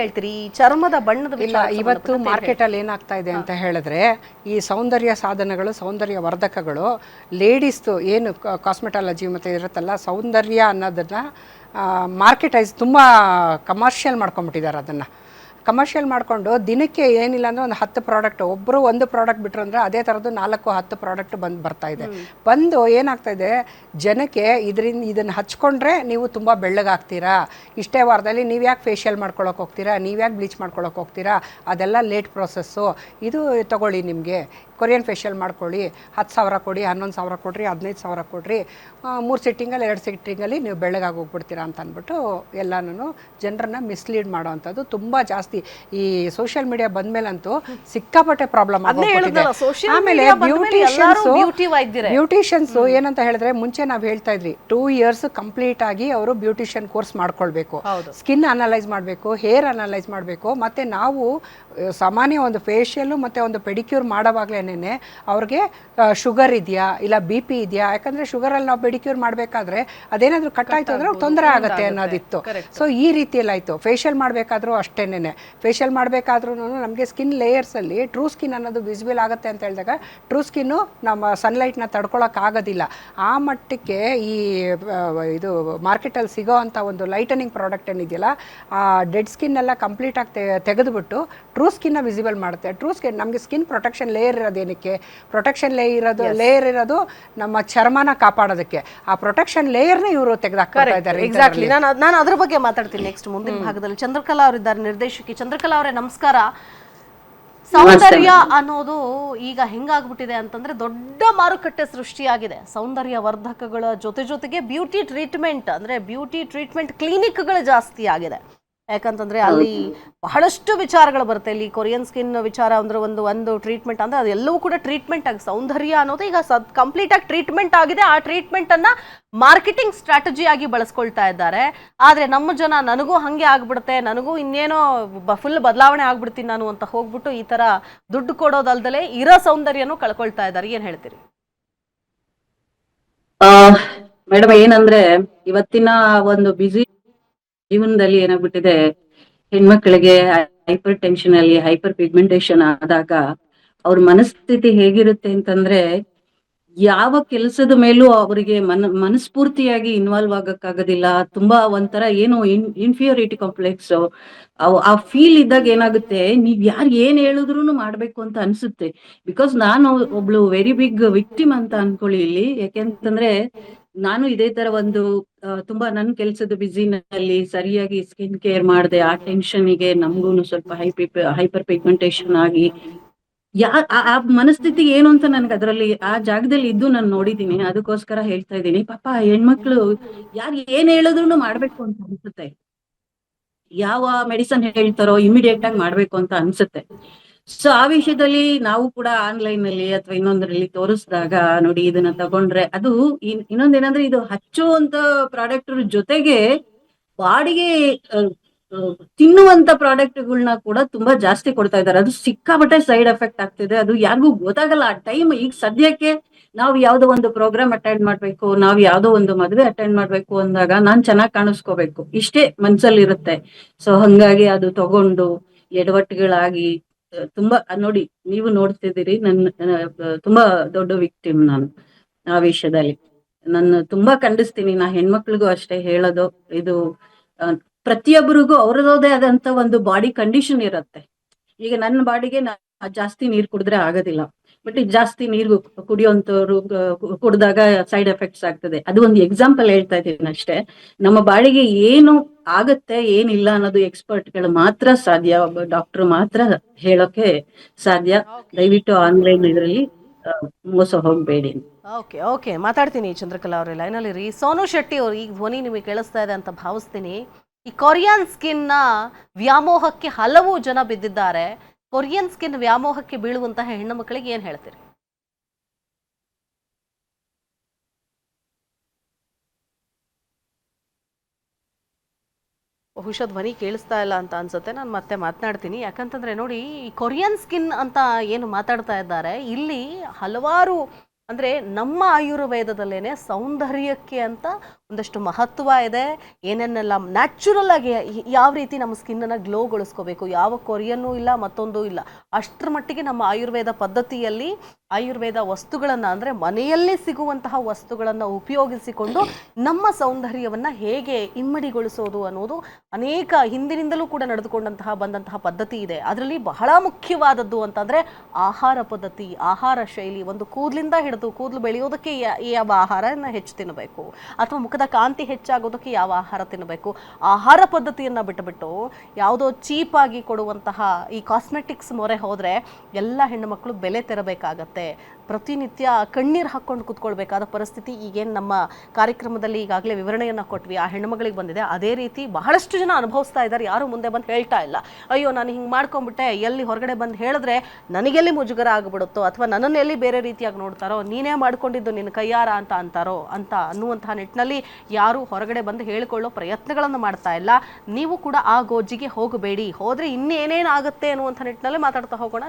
ಹೇಳ್ತೀರಿ? ಈ ಚರ್ಮದ ಬಣ್ಣದ ಇಲ್ಲ ವಿಚಾರಕ್ಕೆ ಇವತ್ತು ಸಂಬಂಧಪಟ್ಟಂತೆ ಏನ್ ಮಾರ್ಕೆಟಲ್ಲಿ ಏನಾಗ್ತಾ ಇದೆ ಅಂತ ಹೇಳಿದ್ರೆ ಈ ಸೌಂದರ್ಯ ಸಾಧನಗಳು ಸೌಂದರ್ಯ ವರ್ಧಕಗಳು ಲೇಡೀಸ್ದು ಏನು ಕಾಸ್ಮೆಟಾಲಜಿ ಮತ್ತು ಇರುತ್ತಲ್ಲ ಸೌಂದರ್ಯ ಅನ್ನೋದನ್ನು ಮಾರ್ಕೆಟೈಸ್ ತುಂಬ ಕಮರ್ಷಿಯಲ್ ಮಾಡ್ಕೊಂಬಿಟ್ಟಿದ್ದಾರೆ ಅದನ್ನು. ಕಮರ್ಷಿಯಲ್ ಮಾಡಿಕೊಂಡು ದಿನಕ್ಕೆ ಏನಿಲ್ಲ ಅಂದ್ರೆ ಒಂದು ಹತ್ತು ಪ್ರಾಡಕ್ಟ್ ಒಬ್ಬರು ಒಂದು ಪ್ರಾಡಕ್ಟ್ ಬಿಟ್ರು ಅಂದರೆ ಅದೇ ಥರದ್ದು ನಾಲ್ಕು ಹತ್ತು ಪ್ರಾಡಕ್ಟ್ ಬಂದು ಬರ್ತಾ ಇದೆ. ಬಂದು ಏನಾಗ್ತಾ ಇದೆ ಜನಕ್ಕೆ ಇದರಿಂದ ಇದನ್ನು ಹಚ್ಕೊಂಡ್ರೆ ನೀವು ತುಂಬ ಬೆಳ್ಳಗಾಗ್ತೀರಾ? ಇಷ್ಟೇ ವಾರದಲ್ಲಿ ನೀವು ಯಾಕೆ ಫೇಶಿಯಲ್ ಮಾಡ್ಕೊಳ್ಳೋಕೆ ಹೋಗ್ತೀರಾ? ನೀವು ಯಾಕೆ ಬ್ಲೀಚ್ ಮಾಡ್ಕೊಳ್ಳೋಕೆ ಹೋಗ್ತೀರಾ? ಅದೆಲ್ಲ ಲೇಟ್ ಪ್ರೊಸೆಸ್ಸು ಇದು ತಗೊಳ್ಳಿ ನಿಮಗೆ. ಕೊರಿಯನ್ ಫೇಶಿಯಲ್ ಮಾಡ್ಕೊಳ್ಳಿ. ಹತ್ತು ಸಾವಿರ ಕೊಡಿ ಹನ್ನೊಂದು ಸಾವಿರ ಕೊಡ್ರಿ ಹದಿನೈದು ಸಾವಿರ ಕೊಡ್ರಿ. ಮೂರು ಸಿಟ್ಟಿಂಗಲ್ಲಿ ಎರಡು ಸಿಟ್ಟಿಂಗಲ್ಲಿ ನೀವು ಬೆಳಗಾಗಿ ಹೋಗ್ಬಿಡ್ತೀರಾ ಅಂತ ಅಂದ್ಬಿಟ್ಟು ಎಲ್ಲನೂ ಜನರನ್ನ ಮಿಸ್ಲೀಡ್ ಮಾಡೋವಂಥದ್ದು ತುಂಬ ಜಾಸ್ತಿ. ಈ ಸೋಷಿಯಲ್ ಮೀಡಿಯಾ ಬಂದ್ಮೇಲಂತೂ ಸಿಕ್ಕಾಪಟ್ಟೆ ಪ್ರಾಬ್ಲಮ್ ಆಮೇಲೆ ಬ್ಯೂಟಿಷಿಯನ್ಸು ಏನಂತ ಹೇಳಿದ್ರೆ ಮುಂಚೆ ನಾವು ಹೇಳ್ತಾ ಇದ್ವಿ ಟೂ ಇಯರ್ಸ್ ಕಂಪ್ಲೀಟ್ ಆಗಿ ಅವರು ಬ್ಯೂಟಿಷಿಯನ್ ಕೋರ್ಸ್ ಮಾಡ್ಕೊಳ್ಬೇಕು. ಸ್ಕಿನ್ ಅನಲೈಸ್ ಮಾಡಬೇಕು ಹೇರ್ ಅನಲೈಸ್ ಮಾಡಬೇಕು ಮತ್ತೆ ನಾವು ಸಾಮಾನ್ಯ ಒಂದು ಫೇಷಿಯಲ್ ಮತ್ತೆ ಒಂದು ಪೆಡಿಕ್ಯೂರ್ ಮಾಡೋವಾಗಲೇ ಅವ್ರಿಗೆ ಶುಗರ್ ಇದೆಯಾ ಇಲ್ಲ ಬಿ ಪಿ ಇದೆಯಾ? ಯಾಕಂದರೆ ಶುಗರಲ್ಲಿ ನಾವು ಬೆಡಿಕ್ಯೂರ್ ಮಾಡಬೇಕಾದ್ರೆ ಅದೇನಾದರೂ ಕಟ್ ಆಯಿತು ಅಂದರೆ ತೊಂದರೆ ಆಗುತ್ತೆ ಅನ್ನೋದಿತ್ತು. ಸೊ ಈ ರೀತಿಯಲ್ಲಿ ಆಯಿತು. ಫೇಶಿಯಲ್ ಮಾಡಬೇಕಾದ್ರೂ ಅಷ್ಟೇನೆ ಫೇಶಿಯಲ್ ಮಾಡಬೇಕಾದ್ರೂ ನಮಗೆ ಸ್ಕಿನ್ ಲೇಯರ್ಸಲ್ಲಿ ಟ್ರೂ ಸ್ಕಿನ್ ಅನ್ನೋದು ವಿಸಿಬಲ್ ಆಗುತ್ತೆ ಅಂತ ಹೇಳಿದಾಗ ಟ್ರೂ ಸ್ಕಿನ್ನು ನಮ್ಮ ಸನ್ಲೈಟ್ನ ತಡ್ಕೊಳಕ್ಕಾಗೋದಿಲ್ಲ ಆ ಮಟ್ಟಕ್ಕೆ ಈ ಇದು ಮಾರ್ಕೆಟಲ್ಲಿ ಸಿಗೋ ಅಂಥ ಒಂದು ಲೈಟನಿಂಗ್ ಪ್ರಾಡಕ್ಟ್ ಏನಿದೆಯಲ್ಲ ಆ ಡೆಡ್ ಸ್ಕಿನ್ ಎಲ್ಲ ಕಂಪ್ಲೀಟ್ ಆಗಿ ತೆಗೆದುಬಿಟ್ಟು ಟ್ರೂ ಸ್ಕಿನ್ನ ವಿಸಿಬಲ್ ಮಾಡುತ್ತೆ. ಟ್ರೂ ಸ್ಕಿನ್ ನಮಗೆ ಸ್ಕಿನ್ ಪ್ರೊಟೆಕ್ಷನ್ ಲೇಯರ್ ಇರೋದೇನಕ್ಕೆ ಪ್ರೊಟೆಕ್ಷನ್ ಲೇ ಇರೋದು ಲೇಯರ್ ಇರೋದು ನಮ್ಮ ಚರ್ಮನ ಕಾಪಾಡೋದಕ್ಕೆ. ಆ ಪ್ರೊಟೆಕ್ಷನ್ ಲೇಯರ್ನ ಇವರು ತೆಗೆದಾಕ್ತಾರೆ ಇದ್ದಾರೆ ಎಕ್ಸಾಕ್ಟ್ಲಿ ನಾನು ನಾನು ಅದ್ರ ಬಗ್ಗೆ ಮಾತಾಡ್ತೀನಿ ನೆಕ್ಸ್ಟ್ ಮುಂದಿನ ಭಾಗದಲ್ಲಿ. ಚಂದ್ರಕಲಾ ಅವರಿದ್ದಾರೆ ನಿರ್ದೇಶಕಿ. ಚಂದ್ರಕಲಾ ಅವರೇ ನಮಸ್ಕಾರ. ಸೌಂದರ್ಯ ಅನ್ನೋದು ಈಗ ಹೆಂಗಾಗ್ಬಿಟ್ಟಿದೆ ಅಂತಂದ್ರೆ ದೊಡ್ಡ ಮಾರುಕಟ್ಟೆ ಸೃಷ್ಟಿಯಾಗಿದೆ. ಸೌಂದರ್ಯ ವರ್ಧಕಗಳ ಜೊತೆ ಜೊತೆಗೆ ಬ್ಯೂಟಿ ಟ್ರೀಟ್ಮೆಂಟ್ ಅಂದ್ರೆ ಬ್ಯೂಟಿ ಟ್ರೀಟ್ಮೆಂಟ್ ಕ್ಲಿನಿಕ್ಗಳು ಜಾಸ್ತಿ ಆಗಿದೆ ಯಾಕಂತಂದ್ರೆ ಅಲ್ಲಿ ಬಹಳಷ್ಟು ವಿಚಾರಗಳು ಬರುತ್ತೆ. ಇಲ್ಲಿ ಕೊರಿಯನ್ ಸ್ಕಿನ್ ವಿಚಾರ ಅಂದ್ರೆ ಒಂದು ಒಂದು ಟ್ರೀಟ್ಮೆಂಟ್ ಅಂದ್ರೆ ಅದೆಲ್ಲವೂ ಕೂಡ ಟ್ರೀಟ್ಮೆಂಟ್ ಆಗಿ ಸೌಂದರ್ಯ ಅನ್ನೋದು ಈಗ ಕಂಪ್ಲೀಟ್ ಆಗಿ ಟ್ರೀಟ್ಮೆಂಟ್ ಆಗಿದೆ. ಆ ಟ್ರೀಟ್ಮೆಂಟ್ ಅನ್ನ ಮಾರ್ಕೆಟಿಂಗ್ ಸ್ಟ್ರಾಟಜಿ ಆಗಿ ಬಳಸ್ಕೊಳ್ತಾ ಇದ್ದಾರೆ. ಆದ್ರೆ ನಮ್ಮ ಜನ ನನಗೂ ಹಂಗೆ ಆಗ್ಬಿಡುತ್ತೆ, ನನಗೂ ಇನ್ನೇನೋ ಫುಲ್ ಬದಲಾವಣೆ ಆಗ್ಬಿಡ್ತೀನಿ ನಾನು ಅಂತ ಹೋಗ್ಬಿಟ್ಟು ಈ ತರ ದುಡ್ಡು ಕೊಡೋದಲ್ದಲೆ ಇರೋ ಸೌಂದರ್ಯನು ಕಳ್ಕೊಳ್ತಾ ಇದ್ದಾರೆ. ಏನ್ ಹೇಳ್ತೀರಿ? ಮೇಡಮ್ ಏನಂದ್ರೆ ಇವತ್ತಿನ ಒಂದು ಬಿಸಿ ಜೀವನದಲ್ಲಿ ಏನಾಗ್ಬಿಟ್ಟಿದೆ ಹೆಣ್ಮಕ್ಳಿಗೆ ಹೈಪರ್ ಟೆನ್ಷನ್ ಅಲ್ಲಿ ಹೈಪರ್ ಪಿಗ್ಮೆಂಟೇಶನ್ ಆದಾಗ ಅವ್ರ ಮನಸ್ಥಿತಿ ಹೇಗಿರುತ್ತೆ ಅಂತಂದ್ರೆ ಯಾವ ಕೆಲಸದ ಮೇಲೂ ಅವರಿಗೆ ಮನ, ಮನಸ್ಫೂರ್ತಿಯಾಗಿ ಇನ್ವಾಲ್ವ್ ಆಗಕ್ಕಾಗೋದಿಲ್ಲ. ತುಂಬಾ ಒಂಥರ ಇನ್ ಇನ್ಫಿಯೋರಿಟಿ ಕಾಂಪ್ಲೆಕ್ಸ್ ಆ ಫೀಲ್ ಇದ್ದಾಗ ಏನಾಗುತ್ತೆ, ನೀವ್ ಯಾರು ಏನ್ ಹೇಳಿದ್ರು ಮಾಡ್ಬೇಕು ಅಂತ ಅನ್ಸುತ್ತೆ. ಬಿಕಾಸ್ ನಾನು ಒಬ್ಳು ವೆರಿ ಬಿಗ್ ವಿಕ್ಟಿಮ್ ಅಂತ ಅನ್ಕೊಳ್ಳಿ ಇಲ್ಲಿ. ಯಾಕೆಂತಂದ್ರೆ, ನಾನು ಇದೇ ತರ ಒಂದು ತುಂಬಾ ನನ್ ಕೆಲ್ಸದ ಬಿಸಿನಲ್ಲಿ ಸರಿಯಾಗಿ ಸ್ಕಿನ್ ಕೇರ್ ಮಾಡದೆ, ಆ ಟೆನ್ಷನ್ಗೆ ನಮ್ಗೂನು ಸ್ವಲ್ಪ ಹೈಪಿ ಹೈಪರ್ ಪಿಗ್ಮೆಂಟೇಶನ್ ಆಗಿ ಯಾ, ಆ- ಮನಸ್ಥಿತಿ ಏನು ಅಂತ ನನ್ಗೆ ಅದರಲ್ಲಿ ಆ ಜಾಗದಲ್ಲಿ ಇದ್ದು ನಾನು ನೋಡಿದೀನಿ ಅದಕ್ಕೋಸ್ಕರ ಹೇಳ್ತಾ ಇದ್ದೀನಿ. ಪಾಪ ಹೆಣ್ಮಕ್ಳು ಯಾರು ಏನ್ ಹೇಳಿದ್ರು ಮಾಡ್ಬೇಕು ಅಂತ ಅನ್ಸುತ್ತೆ. ಯಾವ ಮೆಡಿಸನ್ ಹೇಳ್ತಾರೋ ಇಮಿಡಿಯೇಟ್ ಆಗಿ ಮಾಡ್ಬೇಕು ಅಂತ ಅನ್ಸುತ್ತೆ. ಸೊ ಆ ವಿಷಯದಲ್ಲಿ ನಾವು ಕೂಡ ಆನ್ಲೈನ್ ಅಲ್ಲಿ ಅಥವಾ ಇನ್ನೊಂದರಲ್ಲಿ ತೋರಿಸಿದಾಗ ನೋಡಿ ಇದನ್ನ ತಗೊಂಡ್ರೆ ಅದು ಇನ್- ಇನ್ನೊಂದೇನಂದ್ರೆ ಇದು ಹಚ್ಚುವಂತ ಪ್ರಾಡಕ್ಟ್ ಜೊತೆಗೆ ಬಾಡಿಗೆ ತಿನ್ನುವಂತ ಪ್ರಾಡಕ್ಟ್ಗಳನ್ನ ಕೂಡ ತುಂಬಾ ಜಾಸ್ತಿ ಕೊಡ್ತಾ ಇದ್ದಾರೆ. ಅದು ಸಿಕ್ಕಾಬಟ್ಟೆ ಸೈಡ್ ಎಫೆಕ್ಟ್ ಆಗ್ತಿದೆ. ಅದು ಯಾರಿಗೂ ಗೊತ್ತಾಗಲ್ಲ. ಆ ಟೈಮ್ ಈಗ ಸದ್ಯಕ್ಕೆ ನಾವು ಯಾವ್ದೋ ಒಂದು ಪ್ರೋಗ್ರಾಮ್ ಅಟೆಂಡ್ ಮಾಡ್ಬೇಕು, ನಾವ್ ಯಾವ್ದೋ ಒಂದು ಮದ್ವೆ ಅಟೆಂಡ್ ಮಾಡ್ಬೇಕು ಅಂದಾಗ ನಾನ್ ಚೆನ್ನಾಗ್ ಕಾಣಿಸ್ಕೋಬೇಕು. ಇಷ್ಟೇ ಮನ್ಸಲ್ಲಿ ಇರುತ್ತೆ ಸೊ ಹಂಗಾಗಿ ಅದು ತಗೊಂಡು ಎಡವಟ್ಟುಗಳಾಗಿ ತುಂಬಾ, ನೋಡಿ, ನೀವು ನೋಡ್ತಿದ್ದೀರಿ ನನ್ನ ತುಂಬಾ ದೊಡ್ಡ ವಿಕ್ಟಿಮ್ ನಾನು ಆ ವಿಷಯದಲ್ಲಿ. ನಾನು ತುಂಬಾ ಖಂಡಿಸ್ತೀನಿ. ನಾ ಹೆಣ್ಮಕ್ಳಿಗೂ ಅಷ್ಟೇ ಹೇಳೋದು. ಇದು ಪ್ರತಿಯೊಬ್ಬರಿಗೂ ಅವ್ರದೇ ಆದಂತ ಒಂದು ಬಾಡಿ ಕಂಡೀಷನ್ ಇರುತ್ತೆ. ಈಗ ನನ್ನ ಬಾಡಿಗೆ ನಾ ಜಾಸ್ತಿ ನೀರ್ ಕುಡಿದ್ರೆ ಆಗೋದಿಲ್ಲ. ಬಟ್ ಜಾಸ್ತಿ ನೀರು ಕುಡಿಯುವಂತವ್ರು ಕುಡಿದಾಗ ಸೈಡ್ ಎಫೆಕ್ಟ್ಸ್ ಆಗ್ತದೆ. ಅದು ಒಂದು ಎಕ್ಸಾಂಪಲ್ ಹೇಳ್ತಾ ಇದ್ದೀನಿ ಅಷ್ಟೇ. ನಮ್ಮ ಬಾಡಿಗೆ ಏನು ಆಗತ್ತೆ ಏನಿಲ್ಲ ಅನ್ನೋದು ಎಕ್ಸ್ಪರ್ಟ್ಗಳು ಮಾತ್ರ ಸಾಧ್ಯ. ಒಬ್ಬ ಡಾಕ್ಟರ್ ಮಾತ್ರ ಹೇಳೋಕೆ ಸಾಧ್ಯ. ದಯವಿಟ್ಟು ಆನ್ಲೈನ್ ಇದರಲ್ಲಿ ಮೋಸ ಹೋಗ್ಬೇಡಿ. ಓಕೆ ಓಕೆ ಮಾತಾಡ್ತೀನಿ ಚಂದ್ರಕಲಾ ಅವರೇ ಲೈನಲ್ಲಿ ರೀ. ಸೋನು ಶೆಟ್ಟಿ ಅವ್ರು ಈಗ ಧ್ವನಿ ನಿಮಗೆ ಕೇಳಿಸ್ತಾ ಇದೆ ಅಂತ ಭಾವಿಸ್ತೀನಿ. ಈ ಕೊರಿಯನ್ ಸ್ಕಿನ್ನ ವ್ಯಾಮೋಹಕ್ಕೆ ಹಲವು ಜನ ಬಿದ್ದಿದ್ದಾರೆ. ಕೊರಿಯನ್ ಸ್ಕಿನ್ ವ್ಯಾಮೋಹಕ್ಕೆ ಬೀಳುವಂತಹ ಹೆಣ್ಣು ಮಕ್ಕಳಿಗೆ ಏನು ಹೇಳ್ತೀರಿ? ಬಹುಶಃ ಧ್ವನಿ ಕೇಳಿಸ್ತಾ ಇಲ್ಲ ಅಂತ ಅನ್ಸುತ್ತೆ. ನಾನು ಮತ್ತೆ ಮಾತನಾಡ್ತೀನಿ. ಯಾಕಂತಂದ್ರೆ ನೋಡಿ, ಈ ಕೊರಿಯನ್ ಸ್ಕಿನ್ ಅಂತ ಏನು ಮಾತಾಡ್ತಾ ಇದ್ದಾರೆ, ಇಲ್ಲಿ ಹಲವಾರು ಅಂದ್ರೆ ನಮ್ಮ ಆಯುರ್ವೇದದಲ್ಲೇನೆ ಸೌಂದರ್ಯಕ್ಕೆ ಅಂತ ಒಂದಷ್ಟು ಮಹತ್ವ ಇದೆ. ಏನೇನೆಲ್ಲ ನ್ಯಾಚುರಲ್ ಆಗಿ ಯಾವ ರೀತಿ ನಮ್ಮ ಸ್ಕಿನ್ನನ್ನು ಗ್ಲೋಗೊಳಿಸ್ಕೋಬೇಕು ಯಾವ ಕೊರಿಯನ್ನೂ ಇಲ್ಲ, ಮತ್ತೊಂದು ಇಲ್ಲ. ಅಷ್ಟರ ಮಟ್ಟಿಗೆ ನಮ್ಮ ಆಯುರ್ವೇದ ಪದ್ಧತಿಯಲ್ಲಿ ಆಯುರ್ವೇದ ವಸ್ತುಗಳನ್ನು ಅಂದರೆ ಮನೆಯಲ್ಲೇ ಸಿಗುವಂತಹ ವಸ್ತುಗಳನ್ನು ಉಪಯೋಗಿಸಿಕೊಂಡು ನಮ್ಮ ಸೌಂದರ್ಯವನ್ನು ಹೇಗೆ ಇಮ್ಮಡಿಗೊಳಿಸೋದು ಅನ್ನೋದು ಅನೇಕ ಹಿಂದಿನಿಂದಲೂ ಕೂಡ ನಡೆದುಕೊಂಡಂತಹ ಬಂದಂತಹ ಪದ್ಧತಿ ಇದೆ. ಅದರಲ್ಲಿ ಬಹಳ ಮುಖ್ಯವಾದದ್ದು ಅಂತಂದರೆ ಆಹಾರ ಪದ್ಧತಿ, ಆಹಾರ ಶೈಲಿ. ಒಂದು ಕೂದಲಿಂದ ಹಿಡಿದು ಕೂದಲು ಬೆಳೆಯೋದಕ್ಕೆ ಯಾವ ಆಹಾರನ ಹೆಚ್ಚು ತಿನ್ನಬೇಕು? ಅಥವಾ ಮುಖದ ಕಾಂತಿ ಹೆಚ್ಚಾಗೋದಕ್ಕೆ ಯಾವ ಆಹಾರ ತಿನ್ನಬೇಕು? ಆಹಾರ ಪದ್ಧತಿಯನ್ನು ಬಿಟ್ಟುಬಿಟ್ಟು ಯಾವುದೋ ಚೀಪಾಗಿ ಕೊಡುವಂತಹ ಈ ಕಾಸ್ಮೆಟಿಕ್ಸ್ ಮೊರೆ ಹೋದರೆ ಎಲ್ಲ ಹೆಣ್ಣುಮಕ್ಕಳು ಬೆಲೆ ತೆರಬೇಕಾಗತ್ತೆ. ಪ್ರತಿನಿತ್ಯ ಕಣ್ಣೀರು ಹಾಕ್ಕೊಂಡು ಕೂತ್ಕೊಳ್ಬೇಕಾದ ಪರಿಸ್ಥಿತಿ ಈಗೇನು ನಮ್ಮ ಕಾರ್ಯಕ್ರಮದಲ್ಲಿ ಈಗಾಗಲೇ ವಿವರಣೆಯನ್ನು ಕೊಟ್ವಿ. ಆ ಹೆಣ್ಣುಮಗಳಿಗೆ ಬಂದಿದೆ. ಅದೇ ರೀತಿ ಬಹಳಷ್ಟು ಜನ ಅನುಭವಿಸ್ತಾ ಇದ್ದಾರೆ. ಯಾರು ಮುಂದೆ ಬಂದು ಹೇಳ್ತಾ ಇಲ್ಲ. ಅಯ್ಯೋ, ನಾನು ಹಿಂಗೆ ಮಾಡ್ಕೊಂಬಿಟ್ಟೆ. ಎಲ್ಲಿ ಹೊರಗಡೆ ಬಂದು ಹೇಳಿದ್ರೆ ನನಗೆಲ್ಲಿ ಮುಜುಗರ ಆಗಿಬಿಡುತ್ತೋ ಅಥವಾ ನನ್ನನ್ನು ಎಲ್ಲಿ ಬೇರೆ ರೀತಿಯಾಗಿ ನೋಡ್ತಾರೋ, ನೀನೇ ಮಾಡ್ಕೊಂಡಿದ್ದು ನಿನ್ನ ಕೈಯಾರ ಅಂತ ಅಂತಾರೋ ಅಂತ ಅನ್ನುವಂತಹ ನಿಟ್ಟಿನಲ್ಲಿ ಯಾರು ಹೊರಗಡೆ ಬಂದು ಹೇಳಿಕೊಳ್ಳೋ ಪ್ರಯತ್ನಗಳನ್ನು ಮಾಡ್ತಾ ಇಲ್ಲ. ನೀವು ಕೂಡ ಆ ಗೋಜಿಗೆ ಹೋಗಬೇಡಿ. ಹೋದ್ರೆ ಇನ್ನೇನೇನಾಗುತ್ತೆ ಅನ್ನುವಂಥ ನಿಟ್ಟಿನಲ್ಲಿ ಮಾತಾಡ್ತಾ ಹೋಗೋಣ.